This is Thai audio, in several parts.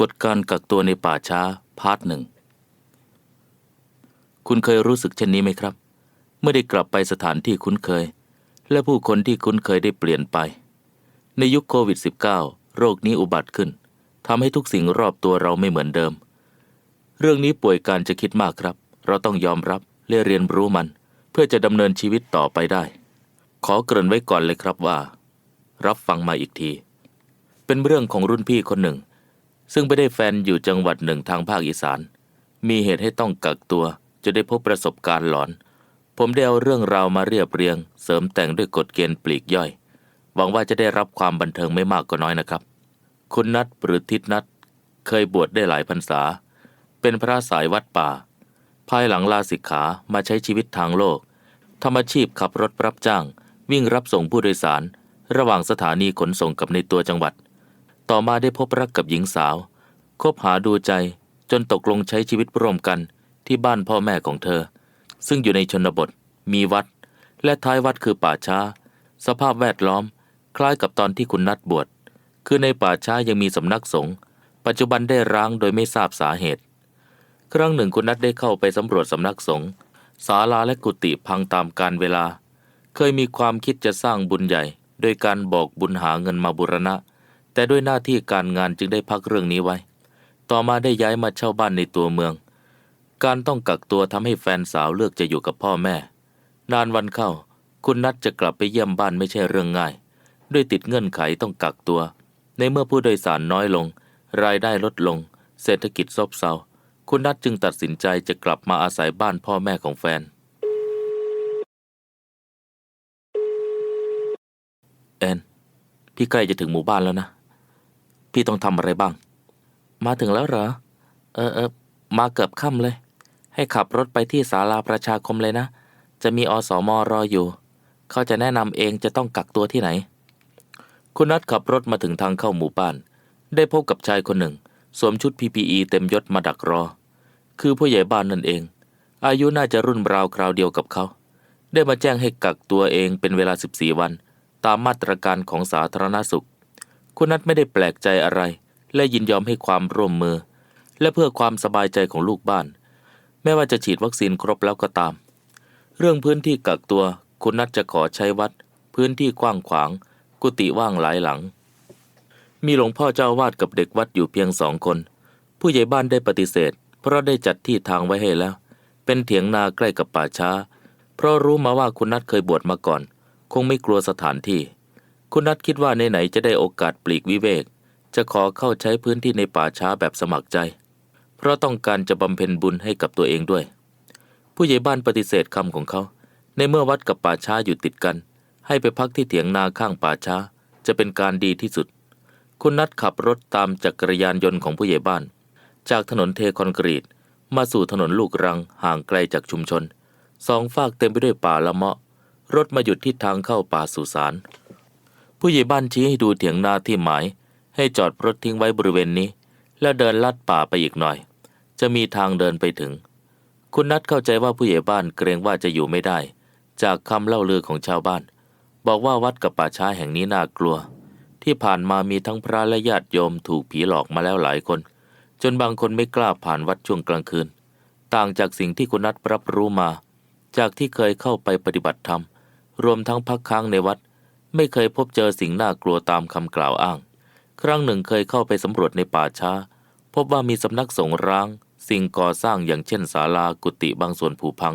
กฎการกักตัวในป่าช้าพาร์ทหนึ่ง คุณเคยรู้สึกเช่นนี้ไหมครับ เมื่อได้กลับไปสถานที่คุ้นเคย และผู้คนที่คุ้นเคยได้เปลี่ยนไป ในยุคโควิด -19 โรคนี้อุบัติขึ้นทำให้ทุกสิ่งรอบตัวเราไม่เหมือนเดิม เรื่องนี้ป่วยการจะคิดมากครับ เราต้องยอมรับและเรียนรู้มัน เพื่อจะดำเนินชีวิตต่อไปได้ ขอเกริ่นไว้ก่อนเลยครับว่า รับฟังมาอีกที เป็นเรื่องของรุ่นพี่คนหนึ่ง ซึ่งไปได้แฟนอยู่จังหวัดหนึ่งทางภาคอีสาน มีเหตุให้ต้องกักตัวจะได้พบประสบการณ์หลอน ผมได้เอาเรื่องราวมาเรียบเรียง เสริมแต่งด้วยกฎเกณฑ์ปลีกย่อย หวังว่าจะได้รับความบันเทิงไม่มากก็น้อยนะครับ คุณนัทหรือทิศนัทเคยบวชได้หลายพรรษา เป็นพระสายวัดป่า ภายหลังลาสิกขามาใช้ชีวิตทางโลกทำอาชีพขับรถรับจ้าง วิ่งรับส่งผู้โดยสาร ระหว่างสถานีขนส่งกับในตัวจังหวัด ต่อมาได้พบรักกับหญิงสาว คบหาดูใจจนตกลงใช้ชีวิตร่วมกันที่บ้านพ่อแม่ของเธอ ซึ่งอยู่ในชนบท มีวัด และท้ายวัดคือป่าช้า สภาพแวดล้อม คล้ายกับตอนที่คุณนัดบวช คือในป่าช้ายังมีสำนักสงฆ์ ปัจจุบันได้ร้างโดยไม่ทราบสาเหตุ ครั้งหนึ่งคุณนัดได้เข้าไปสำรวจสำนักสงฆ์ ศาลาและกุฏิพังตามกาลเวลา เคยมีความคิดจะสร้างบุญใหญ่ โดยการบอกบุญหาเงินมาบุรณะ แต่ด้วยหน้าที่การงานจึงได้พักเรื่องนี้ไว้ ต่อมาได้ย้ายมาเช่าบ้านในตัวเมือง การต้องกักตัวทำให้แฟนสาวเลือกจะอยู่กับพ่อแม่ นานวันเข้า คุณนัดจะกลับไปเยี่ยมบ้านไม่ใช่เรื่องง่าย ด้วยติดเงื่อนไขต้องกักตัว ในเมื่อผู้โดยสารน้อยลง รายได้ลดลง เศรษฐกิจซบเซา คุณนัดจึงตัดสินใจจะกลับมาอาศัยบ้านพ่อแม่ของแฟน แอน พี่ใกล้จะถึงหมู่บ้านแล้วนะ พี่ต้องทำอะไรบ้าง มาถึงแล้วเหรอ เออเออมาเกือบค่ำเลย ให้ขับรถไปที่ศาลาประชาคมเลยนะ จะมีอสมรออยู่ เขาจะแนะนำเองจะต้องกักตัวที่ไหน คุณนัดขับรถมาถึงทางเข้าหมู่บ้าน ได้พบกับชายคนหนึ่ง สวมชุด PPE เต็มยศมาดักรอ คือผู้ใหญ่บ้านนั่นเอง อายุน่าจะรุ่นราวคราวเดียวกับเขา ได้มาแจ้งให้กักตัวเองเป็นเวลา 14 วัน ตามมาตรการของสาธารณสุข คุณนัทไม่ได้แปลกใจอะไร และยินยอมให้ความร่วมมือ และเพื่อความสบายใจของลูกบ้าน แม้ว่าจะฉีดวัคซีนครบแล้วก็ตาม เรื่องพื้นที่กักตัว คุณนัทจะขอใช้วัด พื้นที่กว้างขวาง กุฏิว่างหลายหลัง มีหลวงพ่อเจ้าวาดกับเด็กวัดอยู่เพียงสองคน ผู้ใหญ่บ้านได้ปฏิเสธ เพราะได้จัดที่ทางไว้ให้แล้ว เป็นเถียงนาใกล้กับป่าช้า เพราะรู้มาว่าคุณนัทเคยบวชมาก่อน คงไม่กลัวสถานที่ คุณนัทคิดว่าไหนๆจะได้โอกาสปลีกวิเวก จะขอเข้าใช้พื้นที่ในป่าช้าแบบสมัครใจ เพราะต้องการจะบำเพ็ญบุญให้กับตัวเองด้วย ผู้ใหญ่บ้านปฏิเสธคำของเขา ในเมื่อวัดกับป่าช้าอยู่ติดกัน ให้ไปพักที่เถียงนาข้างป่าช้า จะเป็นการดีที่สุด คุณนัทขับรถตามจักรยานยนต์ของผู้ใหญ่บ้าน จากถนนเทคอนกรีต มาสู่ถนนลูกรังห่างไกลจากชุมชนสองฝากเต็มไปด้วยป่าละเมาะ รถมาหยุดที่ทางเข้าป่าสุสาน ผู้ใหญ่บ้านชี้ให้ดูเถียงนาที่หมาย ให้จอดรถทิ้งไว้บริเวณนี้ แล้วเดินลัดป่าไปอีกหน่อย จะมีทางเดินไปถึง คุณนัทเข้าใจว่าผู้ใหญ่บ้านเกรงว่าจะอยู่ไม่ได้ จากคำเล่าลือของชาวบ้าน บอกว่าวัดกับป่าช้าแห่งนี้น่ากลัว ที่ผ่านมามีทั้งพระและญาติโยมถูกผีหลอกมาแล้วหลายคน จนบางคนไม่กล้าผ่านวัดช่วงกลางคืน ต่างจากสิ่งที่คุณนัทรับรู้มา จากที่เคยเข้าไปปฏิบัติธรรม รวมทั้งพักค้างในวัด ไม่เคยพบเจอสิ่งน่ากลัวตามคำกล่าวอ้าง ครั้งหนึ่งเคยเข้าไปสำรวจในป่าช้า พบว่ามีสำนักสงร้าง สิ่งก่อสร้างอย่างเช่นศาลากุฏิบางส่วนผุพัง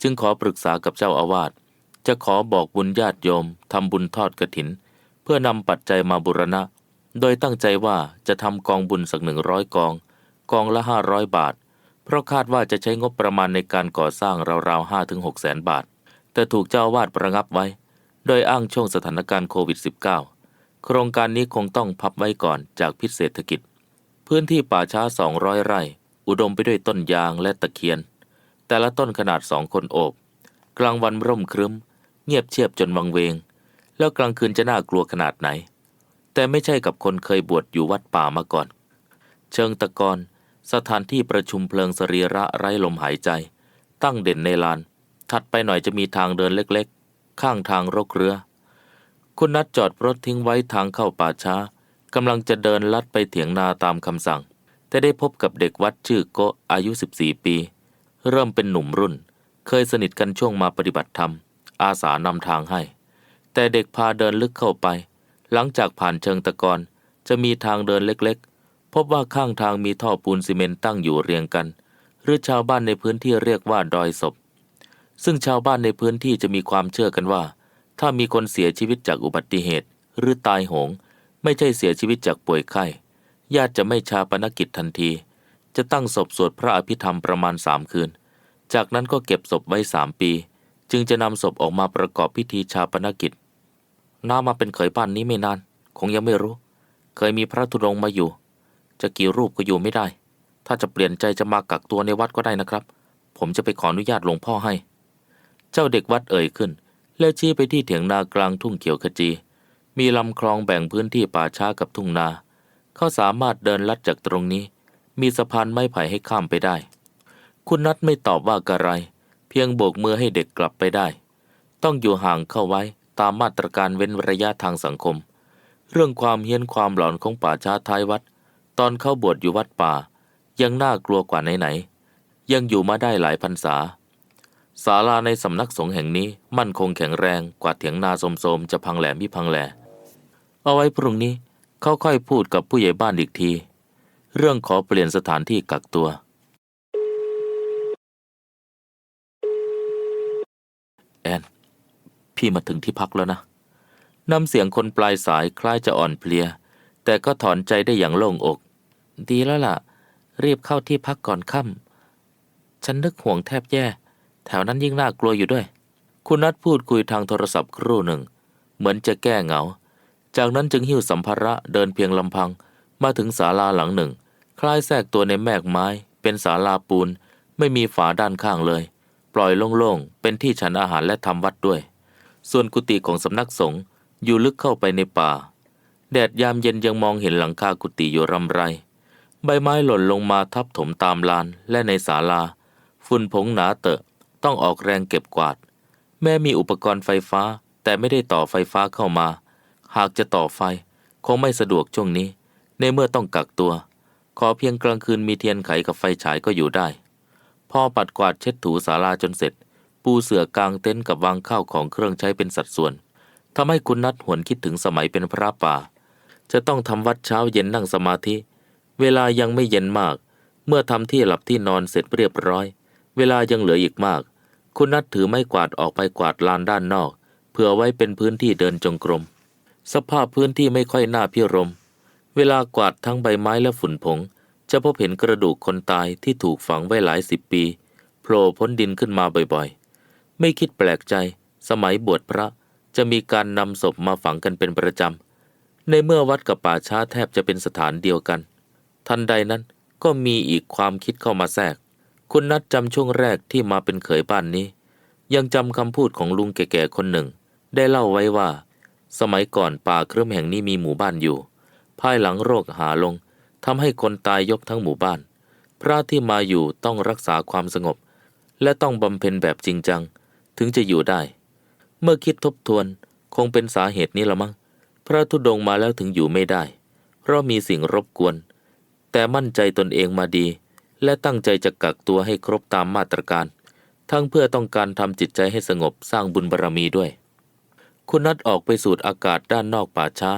จึงขอปรึกษากับเจ้าอาวาสจะขอบอกบุญญาติโยมทำบุญทอดกระถิน เพื่อนำปัจจัยมาบุรณะ โดยตั้งใจว่าจะทำกองบุญสักหนึ่งร้อยกอง กองละห้าร้อยบาท เพราะคาดว่าจะใช้งบประมาณในการก่อสร้างราวๆห้าถึงหกแสนบาท แต่ถูกเจ้าอาวาดประงับไว้ โดยอ้างช่วงสถานการณ์โควิด -19 โครงการนี้คงต้องพับไว้ก่อนจากพิษเศรษฐกิจ พื้นที่ป่าช้า 200 ไร่ อุดมไปด้วยต้นยางและตะเคียน แต่ละต้นขนาดสองคนโอบ กลางวันร่มครึ้ม เงียบเชียบจนวังเวง แล้วกลางคืนจะน่ากลัวขนาดไหน แต่ไม่ใช่กับคนเคยบวชอยู่วัดป่ามาก่อน เชิงตะกอนสถานที่ประชุมเพลิงสรีระไร้ลมหายใจ ตั้งเด่นในลาน ถัดไปหน่อยจะมีทางเดินเล็ก ข้างทางรกเรือ คุณนัดจอดรถทิ้งไว้ทางเข้าป่าช้ากำลังจะเดินลัดไปเถียงนาตามคำสั่ง แต่ได้พบกับเด็กวัดชื่อโกอายุ 14 ปี เริ่มเป็นหนุ่มรุ่น เคยสนิทกันช่วงมาปฏิบัติธรรม อาสานำทางให้ แต่เด็กพาเดินลึกเข้าไป หลังจากผ่านเชิงตะกอนจะมีทางเดินเล็กๆ พบว่าข้างทางมีท่อปูนซีเมนต์ตั้งอยู่เรียงกัน หรือชาวบ้านในพื้นที่เรียกว่าดอยศพ ซึ่งชาวบ้านในพื้นที่จะมีความเชื่อกันว่า ถ้ามีคนเสียชีวิตจากอุบัติเหตุ หรือตายโหง ไม่ใช่เสียชีวิตจากป่วยไข้ญาติจะไม่ชาปนกิจทันที จะตั้งศพสวดพระอภิธรรมประมาณสามคืน จากนั้นก็เก็บศพไว้สามปี จึงจะนำศพออกมาประกอบพิธีชาปนกิจน้ามาเป็นเขยบ้านนี้ไม่นาน คงยังไม่รู้ เคยมีพระธุดงค์มาอยู่ จะกี่รูปก็อยู่ไม่ได้ ถ้าจะเปลี่ยนใจจะมากักตัวในวัดก็ได้นะครับ ผมจะไปขออนุญาตหลวงพ่อให้ เจ้าเด็กวัดเอ่ยขึ้น แล้วชี้ไปที่เถียงนากลางทุ่งเขียวขจี มีลำคลองแบ่งพื้นที่ป่าช้ากับทุ่งนา เขาสามารถเดินลัดจากตรงนี้ มีสะพานไม้ไผ่ให้ข้ามไปได้ คุณนัทไม่ตอบว่ากระไร เพียงโบกมือให้เด็กกลับไปได้ ต้องอยู่ห่างเข้าไว้ตามมาตรการเว้นระยะทางสังคม เรื่องความเฮี้ยนความหลอนของป่าช้าท้ายวัด ตอนเข้าบวชอยู่วัดป่า ยังน่ากลัวกว่าไหนๆยังอยู่มาได้หลายพรรษา ศาลาในสำนักสงฆ์แห่งนี้มั่นคงแข็งแรงกว่าเถียงนาโสมๆจะพังแหลมพิพังแหลเอาไว้พรุ่งนี้เขาค่อยพูดกับผู้ใหญ่บ้านอีกที เรื่องขอเปลี่ยนสถานที่กักตัว แอน พี่มาถึงที่พักแล้วนะน้ำเสียงคนปลายสายคล้ายจะอ่อนเพลีย แต่ก็ถอนใจได้อย่างโล่งอก ดีแล้วล่ะ รีบเข้าที่พักก่อนค่ำฉันนึกห่วงแทบแย่ แถวนั้นยิ่งน่ากลัวอยู่ด้วย คุณนัดพูดคุยทางโทรศัพท์ครู่หนึ่ง เหมือนจะแก้เหงา จากนั้นจึงหิ้วสัมภาระเดินเพียงลำพัง มาถึงศาลาหลังหนึ่ง คล้ายแทรกตัวในแมกไม้ เป็นศาลาปูน ไม่มีฝาด้านข้างเลย ปล่อยโล่งๆ เป็นที่ฉันอาหารและทำวัดด้วย ส่วนกุฏิของสำนักสงฆ์อยู่ลึกเข้าไปในป่า แดดยามเย็นยังมองเห็นหลังคากุฏิอยู่รำไร ใบไม้หล่นลงมาทับถมตามลานและในศาลา ฝุ่นผงหนาเตอะ ต้องออกแรงเก็บกวาด แม้มีอุปกรณ์ไฟฟ้า แต่ไม่ได้ต่อไฟฟ้าเข้ามา หากจะต่อไฟ คงไม่สะดวกช่วงนี้ ในเมื่อต้องกักตัว ขอเพียงกลางคืนมีเทียนไขกับไฟฉายก็อยู่ได้ พอปัดกวาดเช็ดถูศาลาจนเสร็จ ปูเสื่อกางเต็นท์กับวางข้าวของเครื่องใช้เป็นสัดส่วนทำให้คุณนัดหวนคิดถึงสมัยเป็นพระป่า จะต้องทำวัดเช้าเย็นนั่งสมาธิ เวลายังไม่เย็นมาก เมื่อทำที่หลับที่นอนเสร็จเรียบร้อย เวลายังเหลืออีกมาก คุณนัดถือไม้กวาดออกไปกวาดลานด้านนอก เพื่อไว้เป็นพื้นที่เดินจงกรม สภาพพื้นที่ไม่ค่อยน่าพิรม เวลากวาดทั้งใบไม้และฝุ่นผง จะพบเห็นกระดูกคนตายที่ถูกฝังไว้หลายสิบปีโผล่พ้นดินขึ้นมาบ่อยๆ ไม่คิดแปลกใจ สมัยบวชพระจะมีการนำศพมาฝังกันเป็นประจำ ในเมื่อวัดกับป่าช้าแทบจะเป็นสถานเดียวกัน ทันใดนั้นก็มีอีกความคิดเข้ามาแทรก คุณนัดจำช่วงแรกที่มาเป็นเขยบ้านนี้ ยังจำคำพูดของลุงแก่ๆคนหนึ่ง ได้เล่าไว้ว่า สมัยก่อนป่าเครื่มแห่งนี้มีหมู่บ้านอยู่ ภายหลังโรคหาลงทำให้คนตายยกทั้งหมู่บ้าน พระที่มาอยู่ต้องรักษาความสงบ และต้องบำเพ็ญแบบจริงจัง ถึงจะอยู่ได้ เมื่อคิดทบทวนคงเป็นสาเหตุนี้ละมั้งพระธุดงมาแล้วถึงอยู่ไม่ได้ เพราะมีสิ่งรบกวน แต่มั่นใจตนเองมาดี และตั้งใจจะกักตัวให้ครบตามมาตรการ ทั้งเพื่อต้องการทำจิตใจให้สงบสร้างบุญบารรมีด้วย คุณนัดออกไปสูดอากาศด้านนอกป่าช้า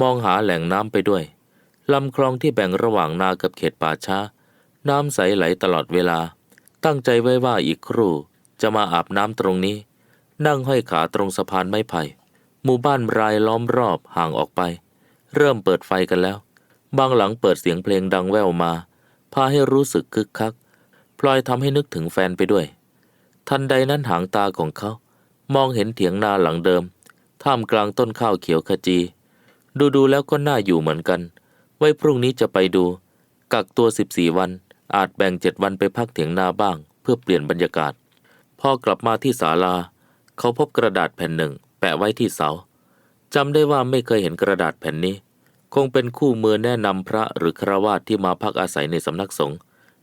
มองหาแหล่งน้ำไปด้วยลำคลองที่แบ่งระหว่างนากับเขตป่าช้า น้ำใสไหลตลอดเวลา ตั้งใจไว้ว่าอีกครู่จะมาอาบน้ำตรงนี้ นั่งห้อยขาตรงสะพานไม้ไผ่หมู่บ้านรายล้อมรอบห่างออกไป เริ่มเปิดไฟกันแล้ว บางหลังเปิดเสียงเพลงดังแว่วมา พาให้รู้สึกคึกคัก พลอยทำให้นึกถึงแฟนไปด้วย ทันใดนั้นหางตาของเขา มองเห็นเถียงนาหลังเดิม ท่ามกลางต้นข้าวเขียวขจี ดูดูแล้วก็น่าอยู่เหมือนกัน ไว้พรุ่งนี้จะไปดู กักตัว 14 วัน อาจแบ่งเจ็ดวันไปพักเถียงนาบ้าง เพื่อเปลี่ยนบรรยากาศ พอกลับมาที่ศาลา เขาพบกระดาษแผ่นหนึ่ง แปะไว้ที่เสาจำได้ว่าไม่เคยเห็นกระดาษแผ่นนี้ คงเป็นคู่มือแนะนำพระหรือคราวาสที่มาพักอาศัยในสำนักสงฆ์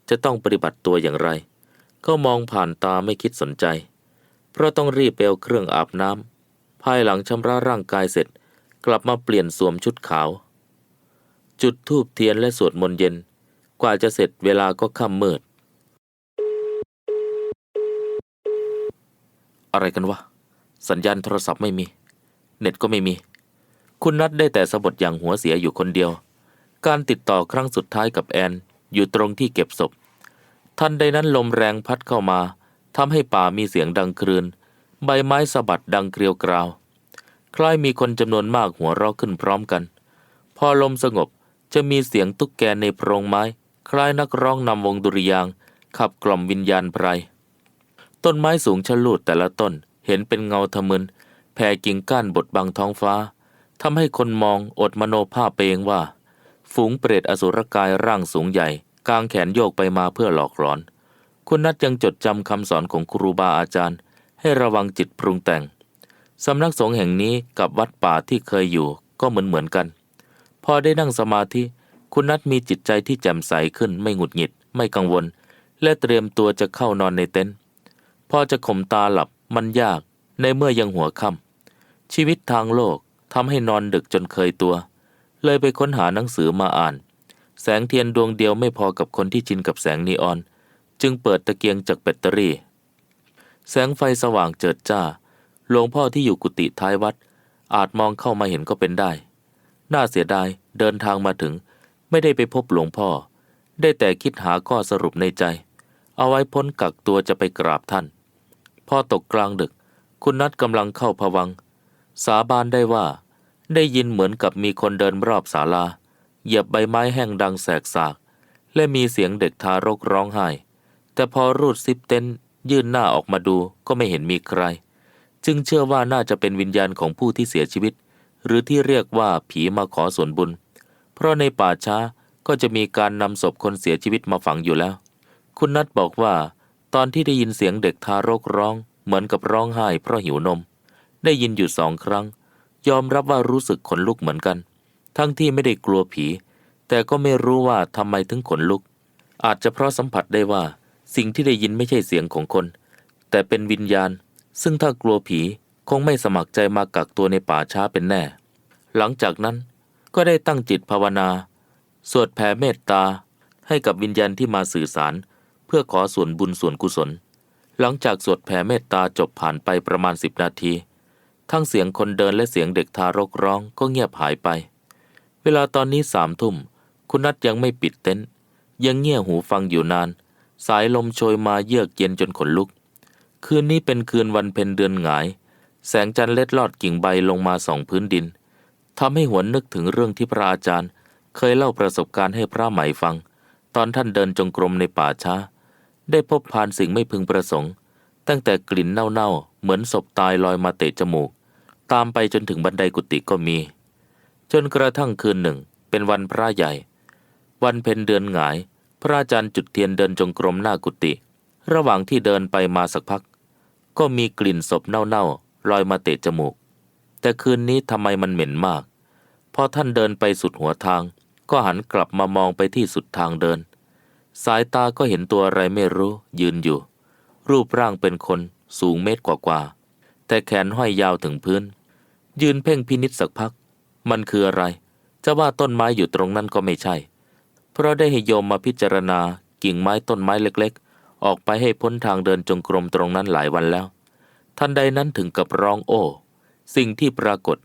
จะต้องปฏิบัติตัวอย่างไร ก็มองผ่านตาไม่คิดสนใจ เพราะต้องรีบเปลวเครื่องอาบน้ำภายหลังชำระร่างกายเสร็จ กลับมาเปลี่ยนสวมชุดขาว จุดธูปเทียนและสวดมนต์เย็น กว่าจะเสร็จเวลาก็ค่ำมืด อะไรกันวะ สัญญาณโทรศัพท์ไม่มี เน็ตก็ไม่มี คุณนัทได้แต่สะบดอย่างหัวเสียอยู่คนเดียว การติดต่อครั้งสุดท้ายกับแอน อยู่ตรงที่เก็บศพ ทันใดนั้นลมแรงพัดเข้ามาทำให้ป่ามีเสียงดังครืน ใบไม้สะบัดดังเกลียวกราว คล้ายมีคนจำนวนมากหัวเราะขึ้นพร้อมกัน พอลมสงบจะมีเสียงตุ๊กแกในโพรงไม้ คล้ายนักร้องนำวงดุริยางขับกล่อมวิญญาณไพรต้นไม้สูงชะลูดแต่ละต้นเห็นเป็นเงาทะมึนแผ่กิ่งก้านบดบังท้องฟ้า ทำให้คนมองอดมโนภาพไปเองว่า ฝูงเปรตอสุรกายร่างสูงใหญ่กางแขนโยกไปมาเพื่อหลอกหลอน คุณนัทยังจดจำคำสอนของครูบาอาจารย์ ให้ระวังจิตปรุงแต่งสำนักสงฆ์แห่งนี้กับวัดป่าที่เคยอยู่ก็เหมือนเหมือนๆกัน พอได้นั่งสมาธิ คุณนัทมีจิตใจที่แจ่มใสขึ้นไม่หงุดหงิด ไม่กังวล และเตรียมตัวจะเข้านอนในเต็นท์พอจะข่มตาหลับมันยากในเมื่อยังหัวค่ำชีวิตทางโลก ทำให้นอนดึกจนเคยตัว เลยไปค้นหาหนังสือมาอ่าน แสงเทียนดวงเดียวไม่พอกับคนที่ชินกับแสงนีออน จึงเปิดตะเกียงจากแบตเตอรี่ แสงไฟสว่างเจิดจ้าหลวงพ่อที่อยู่กุฏิท้ายวัด อาจมองเข้ามาเห็นก็เป็นได้ น่าเสียดายเดินทางมาถึง ไม่ได้ไปพบหลวงพ่อ ได้แต่คิดหาข้อสรุปในใจ เอาไว้พ้นกักตัวจะไปกราบท่าน พ่อตกกลางดึก คุณนัทกำลังเข้าพวัง สาบานได้ว่า ได้ยินเหมือนกับมีคนเดินรอบศาลา เหยียบใบไม้แห้งดังแสกสาก และมีเสียงเด็กทารกร้องไห้ แต่พอรูดซิปเต็นยื่นหน้าออกมาดูก็ไม่เห็นมีใคร จึงเชื่อว่าน่าจะเป็นวิญญาณของผู้ที่เสียชีวิต หรือที่เรียกว่าผีมาขอส่วนบุญ เพราะในป่าช้าก็จะมีการนำศพคนเสียชีวิตมาฝังอยู่แล้ว คุณนัทบอกว่า ตอนที่ได้ยินเสียงเด็กทารกร้อง เหมือนกับร้องไห้เพราะหิวนม ได้ยินอยู่สองครั้ง ยอมรับว่ารู้สึกขนลุกเหมือนกัน ทั้งที่ไม่ได้กลัวผี แต่ก็ไม่รู้ว่าทำไมถึงขนลุก อาจจะเพราะสัมผัสได้ว่า สิ่งที่ได้ยินไม่ใช่เสียงของคน แต่เป็นวิญญาณ ซึ่งถ้ากลัวผีคงไม่สมัครใจมากักตัวในป่าช้าเป็นแน่ หลังจากนั้นก็ได้ตั้งจิตภาวนา สวดแผ่เมตตา ให้กับวิญญาณที่มาสื่อสาร เพื่อขอส่วนบุญส่วนกุศล หลังจากสวดแผ่เมตตาจบผ่านไปประมาณสิบนาที ทั้งเสียงคนเดินและเสียงเด็กทารกร้องก็เงียบหายไป เวลาตอนนี้สามทุ่ม คุณนัทยังไม่ปิดเต็นท์ยังเงี่ยหูฟังอยู่นาน สายลมโชยมาเยือกเย็นจนขนลุก คืนนี้เป็นคืนวันเพ็ญเดือนหงาย แสงจันทร์เล็ดลอดกิ่งใบลงมาส่องพื้นดินทำให้หวนนึกถึงเรื่องที่พระอาจารย์ เคยเล่าประสบการณ์ให้พระใหม่ฟัง ตอนท่านเดินจงกรมในป่าช้า ได้พบผ่านสิ่งไม่พึงประสงค์ ตั้งแต่กลิ่นเน่า เหมือนศพตายลอยมาเตะจมูก ตามไปจนถึงบันไดกุฏิก็มี จนกระทั่งคืนหนึ่ง เป็นวันพระใหญ่ วันเพ็ญเดือนหงาย พระอาจารย์จุดเทียนเดินจงกรมหน้ากุฏิระหว่างที่เดินไปมาสักพัก ก็มีกลิ่นศพเน่าๆลอยมาเตะจมูก แต่คืนนี้ทำไมมันเหม็นมาก พอท่านเดินไปสุดหัวทาง ก็หันกลับมามองไปที่สุดทางเดิน สายตาก็เห็นตัวอะไรไม่รู้ยืนอยู่ รูปร่างเป็นคน สูงเมตรกว่าๆแต่แขนห้อยยาวถึงพื้น ยืนเพ่งพินิษสักพัก มันคืออะไร จะว่าต้นไม้อยู่ตรงนั้นก็ไม่ใช่ เพราะได้ให้โยมมาพิจารณากิ่งไม้ต้นไม้เล็กๆ ออกไปให้พ้นทางเดินจงกรมตรงนั้นหลายวันแล้วทันใดนั้นถึงกับร้องโอ้ สิ่งที่ปรากฏ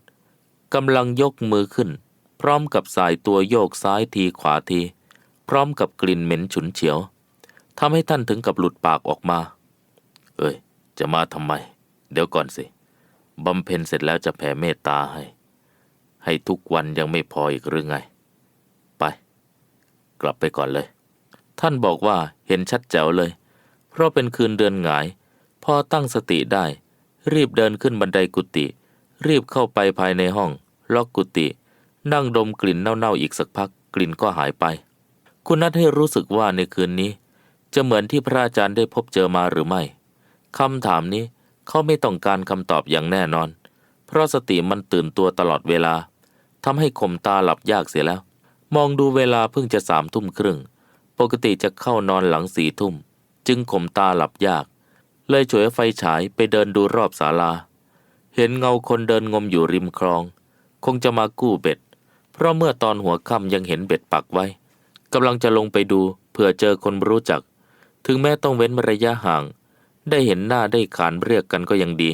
กำลังยกมือขึ้น พร้อมกับสายตัวโยกซ้ายทีขวาที พร้อมกับกลิ่นเหม็นฉุนเฉียวทำให้ท่านถึงกับหลุดปากออกมา เอ้ย จะมาทำไม เดี๋ยวก่อนสิบำเพ็ญเสร็จแล้วจะแผ่เมตตาให้ ให้ทุกวันยังไม่พออีกหรือไง ไป กลับไปก่อนเลย ท่านบอกว่าเห็นชัดแจ๋วเลย เพราะเป็นคืนเดือนหงาย พอตั้งสติได้ รีบเดินขึ้นบันไดกุฏิรีบเข้าไปภายในห้อง ล็อกกุฏินั่งดมกลิ่นเน่าๆอีกสักพัก กลิ่นก็หายไป คุณนัทให้รู้สึกว่าในคืนนี้ จะเหมือนที่พระอาจารย์ได้พบเจอมาหรือไม่ คำถามนี้เขาไม่ต้องการคำตอบอย่างแน่นอน เพราะสติมันตื่นตัวตลอดเวลาทำให้ข่มตาหลับยากเสียแล้ว มองดูเวลาเพิ่งจะสามทุ่มครึ่ง ปกติจะเข้านอนหลังสี่ทุ่ม จึงข่มตาหลับยาก เลยฉวยไฟฉายไปเดินดูรอบศาลา เห็นเงาคนเดินงมอยู่ริมคลอง คงจะมากู้เบ็ด เพเพราะเมื่อตอนหัวค่ำยังเห็นเบ็ดปักไว้กำลังจะลงไปดูเผื่อเจอคนรู้จัก ถึงแม้ต้องเว้นระยะห่าง ได้เห็นหน้าได้ขานเรียกกันก็ยังดี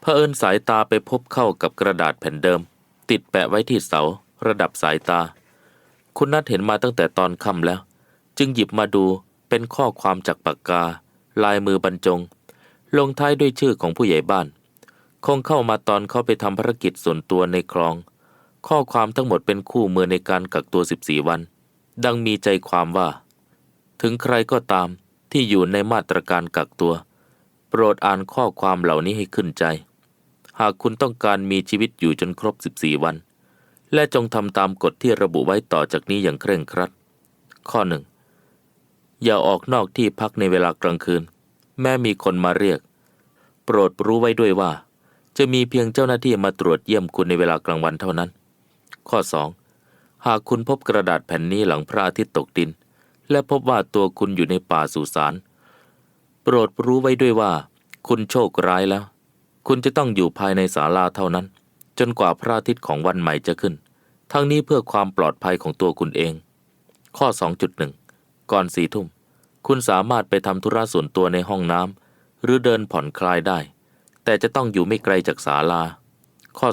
เผอิญสายตาไปพบเข้ากับกระดาษแผ่นเดิม ติดแปะไว้ที่เสา ระดับสายตา คุณนัทเห็นมาตั้งแต่ตอนค่ำแล้ว จึงหยิบมาดูเป็นข้อความจากปากกา ลายมือบรรจง ลงท้ายด้วยชื่อของผู้ใหญ่บ้าน คงเข้ามาตอนเขาไปทำภารกิจส่วนตัวในคลอง ข้อความทั้งหมดเป็นคู่มือในการกักตัว 14 วัน ดังมีใจความว่า ถึงใครก็ตาม ที่อยู่ในมาตรการกักตัว โปรดอ่านข้อความเหล่านี้ให้ขึ้นใจ หากคุณต้องการมีชีวิตอยู่จนครบ 14 วัน และจงทำตามกฎที่ระบุไว้ต่อจากนี้อย่างเคร่งครัด ข้อหนึ่งอย่าออกนอกที่พักในเวลากลางคืน แม้มีคนมาเรียก โปรดรู้ไว้ด้วยว่า จะมีเพียงเจ้าหน้าที่มาตรวจเยี่ยมคุณในเวลากลางวันเท่านั้น ข้อ 2. หากคุณพบกระดาษแผ่นนี้หลังพระอาทิตย์ตกดิน และพบว่าตัวคุณอยู่ในป่าสุสานโปรดรู้ไว้ด้วยว่า คุณโชคร้ายแล้ว คุณจะต้องอยู่ภายในศาลาเท่านั้น จนกว่าพระอาทิตย์ของวันใหม่จะขึ้น ทั้งนี้เพื่อความปลอดภัยของตัวคุณเอง ข้อ 2.1 ก่อนสี่ทุ่ม คุณสามารถไปทำธุระส่วนตัวในห้องน้ำหรือเดินผ่อนคลายได้ แต่จะต้องอยู่ไม่ไกลจากศาลา ข้อ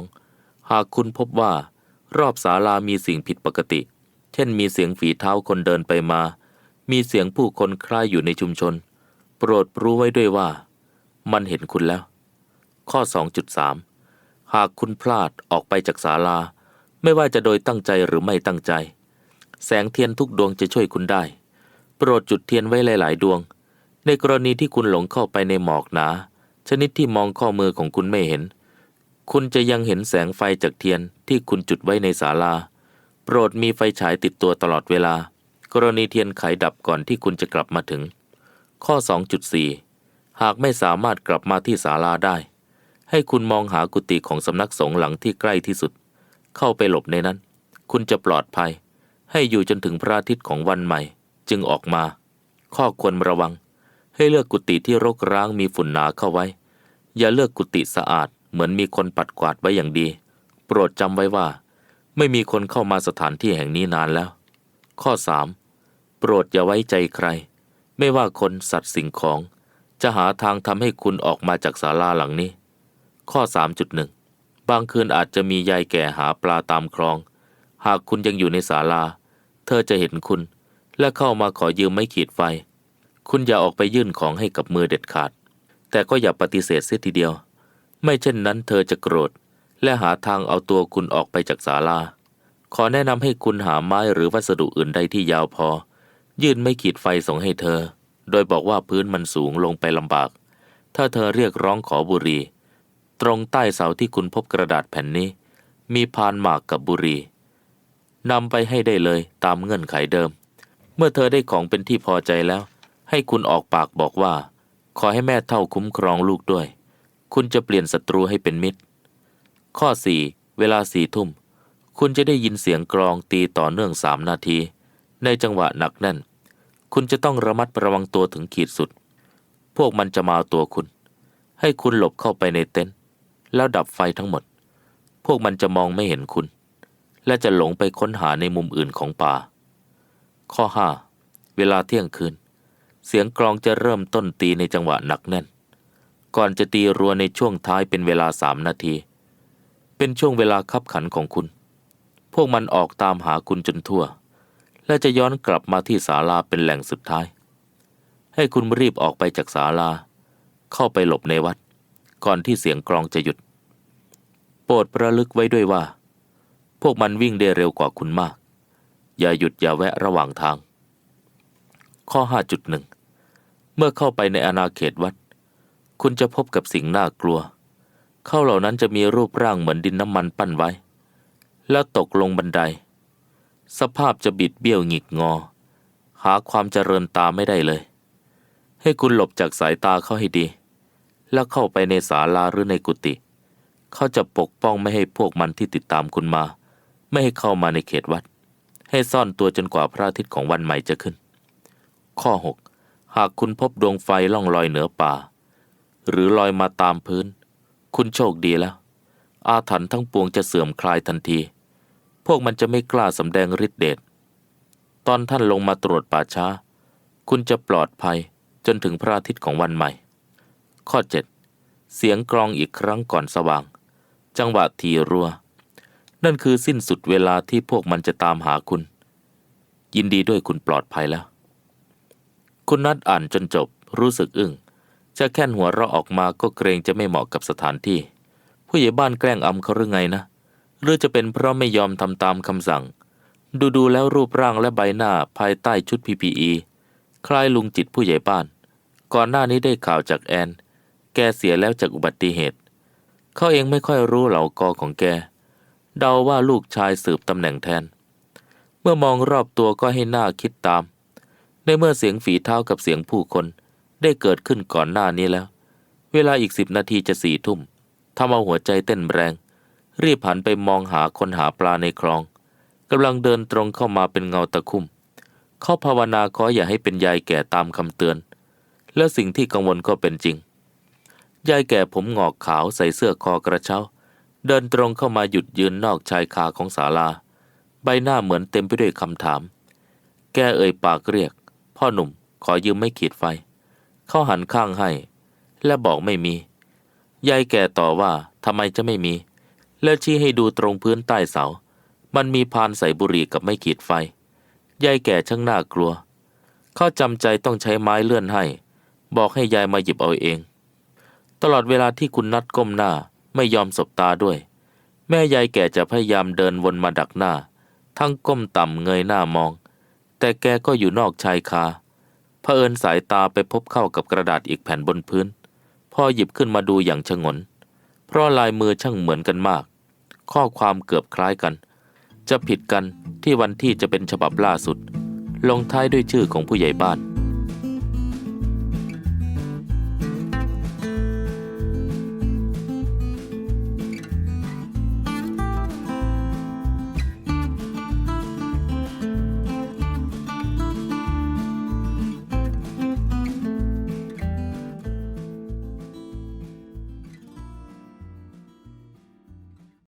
2.2 หากคุณพบว่ารอบศาลามีสิ่งผิดปกติ ช่นมีเสียงฝีเท้าคนเดินไปมา มีเสียงผู้คนคล้ายอยู่ในชุมชน โปรดรู้ไว้ด้วยว่า มันเห็นคุณแล้ว ข้อ 2.3 หากคุณพลาดออกไปจากศาลา ไม่ว่าจะโดยตั้งใจหรือไม่ตั้งใจ แสงเทียนทุกดวงจะช่วยคุณได้ โปรดจุดเทียนไว้หลาย ๆ ดวง ในกรณีที่คุณหลงเข้าไปในหมอกหนา ชนิดที่มองข้อมือของคุณไม่เห็น คุณจะยังเห็นแสงไฟจากเทียนที่คุณจุดไว้ในศาลา ปรดมีไฟฉายติดตัวตลอดเวลา กรณีเทียนไขดับก่อนที่คุณจะกลับมาถึง ข้อ 2.4 หากไม่สามารถกลับมาที่ศาลาได้ ให้คุณมองหากุฏิของสำนักสงฆ์หลังที่ใกล้ที่สุด เข้าไปหลบในนั้น คุณจะปลอดภัย ให้อยู่จนถึงพระอาทิตย์ของวันใหม่ จึงออกมา ข้อควรระวัง ให้เลือกกุฏิที่รกร้างมีฝุ่นหนาเข้าไว้ อย่าเลือกกุฏิสะอาดเหมือนมีคนปัดกวาดไว้อย่างดี โปรดจำไว้ว่า ไม่มีคนเข้ามาสถานที่แห่งนี้นานแล้ว ข้อ 3. โปรดอย่าไว้ใจใคร ไม่ว่าคนสัตว์สิ่งของ จะหาทางทำให้คุณออกมาจากศาลาหลังนี้ ข้อ 3.1 บางคืนอาจจะมียายแก่หาปลาตามคลอง หากคุณยังอยู่ในศาลา เธอจะเห็นคุณ และเข้ามาขอยืมไม้ขีดไฟ คุณอย่าออกไปยื่นของให้กับมือเด็ดขาด แต่ก็อย่าปฏิเสธเสียทีเดียว ไม่เช่นนั้นเธอจะโกรธ และหาทางเอาตัวคุณออกไปจากศาลา ขอแนะนำให้คุณหาไม้หรือวัสดุอื่นใดที่ยาวพอ ยื่นไม่ขีดไฟส่งให้เธอ โดยบอกว่าพื้นมันสูงลงไปลำบาก ถ้าเธอเรียกร้องขอบุหรี่ ตรงใต้เสาที่คุณพบกระดาษแผ่นนี้ มีพานหมากกับบุหรี่นำไปให้ได้เลยตามเงื่อนไขเดิม เมื่อเธอได้ของเป็นที่พอใจแล้ว ให้คุณออกปากบอกว่า ขอให้แม่เท่าคุ้มครองลูกด้วย คุณจะเปลี่ยนศัตรูให้เป็นมิตร ข้อ 4 เวลาสี่ทุ่ม คุณจะได้ยินเสียงกรองตีต่อเนื่องสามนาที ในจังหวะหนักแน่น คุณจะต้องระมัดระวังตัวถึงขีดสุด พวกมันจะมาเอาตัวคุณ ให้คุณหลบเข้าไปในเต็นท์แล้วดับไฟทั้งหมด พวกมันจะมองไม่เห็นคุณ และจะหลงไปค้นหาในมุมอื่นของป่า ข้อ 5 เวลาเที่ยงคืน เสียงกลองจะเริ่มต้นตีในจังหวะหนักแน่น ก่อนจะตีรัวในช่วงท้ายเป็นเวลาสามนาที เป็นช่วงเวลาคับขันของคุณ พวกมันออกตามหาคุณจนทั่ว และจะย้อนกลับมาที่ศาลาเป็นแหล่งสุดท้าย ให้คุณรีบออกไปจากศาลา เข้าไปหลบในวัด ก่อนที่เสียงกลองจะหยุด โปรดประลึกไว้ด้วยว่า พวกมันวิ่งได้เร็วกว่าคุณมาก อย่าหยุดอย่าแวะระหว่างทาง ข้อ 5.1 เมื่อเข้าไปในอาณาเขตวัด คุณจะพบกับสิ่งน่ากลัว ข้าเหล่านั้นจะมีรูปร่างเหมือนดินน้ำมันปั้นไว้ แล้วตกลงบันได สภาพจะบิดเบี้ยวหงิกงอ หาความเจริญตาไม่ได้เลย ให้คุณหลบจากสายตาเขาให้ดี แล้วเข้าไปในศาลาหรือในกุฏิเขาจะปกป้องไม่ให้พวกมันที่ติดตามคุณมา ไม่ให้เข้ามาในเขตวัด ให้ซ่อนตัวจนกว่าพระอาทิตย์ของวันใหม่จะขึ้น ข้อ 6 หากคุณพบดวงไฟล่องลอยเหนือป่า หรือลอยมาตามพื้น คุณโชคดีแล้ว อาถรรพ์ทั้งปวงจะเสื่อมคลายทันที พวกมันจะไม่กล้าสำแดงฤทธิเดชตอนท่านลงมาตรวจป่าช้า คุณจะปลอดภัยจนถึงพระอาทิตย์ของวันใหม่ ข้อ 7 เสียงกลองอีกครั้งก่อนสว่าง จังหวะทีรัว นั่นคือสิ้นสุดเวลาที่พวกมันจะตามหาคุณ ยินดีด้วยคุณปลอดภัยแล้ว คุณนัดอ่านจนจบรู้สึกอึ้ง จะแค่นหัวเราะออกมาก็เกรงจะไม่เหมาะกับสถานที่ ผู้ใหญ่บ้านแกล้งอำเขาหรือไงนะ หรือจะเป็นเพราะไม่ยอมทำตามคำสั่ง ดูดูแล้วรูปร่างและใบหน้าภายใต้ชุด PPE คล้ายลุงจิตผู้ใหญ่บ้าน ก่อนหน้านี้ได้ข่าวจากแอน แกเสียแล้วจากอุบัติเหตุ เขาเองไม่ค่อยรู้เหล่ากอของแก เดาว่าลูกชายสืบตำแหน่งแทน เมื่อมองรอบตัวก็ให้หน้าคิดตาม ในเมื่อเสียงฝีเท้ากับเสียงผู้คน ได้เกิดขึ้นก่อนหน้านี้แล้ว เวลาอีกสิบนาทีจะสี่ทุ่มทำเอาหัวใจเต้นแรง รีบหันไปมองหาคนหาปลาในคลองกำลังเดินตรงเข้ามาเป็นเงาตะคุ่ม เขาภาวนาขออย่าให้เป็นยายแก่ตามคำเตือน แล้วสิ่งที่กังวลก็เป็นจริง ยายแก่ผมงอกขาวใส่เสื้อคอกระเช้า เดินตรงเข้ามาหยุดยืนนอกชายคาของศาลา ใบหน้าเหมือนเต็มไปด้วยคำถาม แกเอ่ยปากเรียก พ่อหนุ่มขอยืมไม่ขีดไฟ เขาหันข้างให้ และบอกไม่มียายแก่ต่อว่าทำไมจะไม่มี แล้วชี้ให้ดูตรงพื้นใต้เสา มันมีพานใส่บุหรี่กับไม่ขีดไฟยายแก่ช่างน่ากลัว เขาจำใจต้องใช้ไม้เลื่อนให้ บอกให้ยายมาหยิบเอาเอง ตลอดเวลาที่คุณนัดก้มหน้าไม่ยอมสบตาด้วย แม่ยายแก่จะพยายามเดินวนมาดักหน้า ทั้งก้มต่ำเงยหน้ามอง แต่แกก็อยู่นอกชายคา เผอิญสายตาไปพบเข้ากับกระดาษอีกแผ่นบนพื้น พอหยิบขึ้นมาดูอย่างชงน เพราะลายมือช่างเหมือนกันมาก ข้อความเกือบคล้ายกัน จะผิดกันที่วันที่จะเป็นฉบับล่าสุด ลงท้ายด้วยชื่อของผู้ใหญ่บ้าน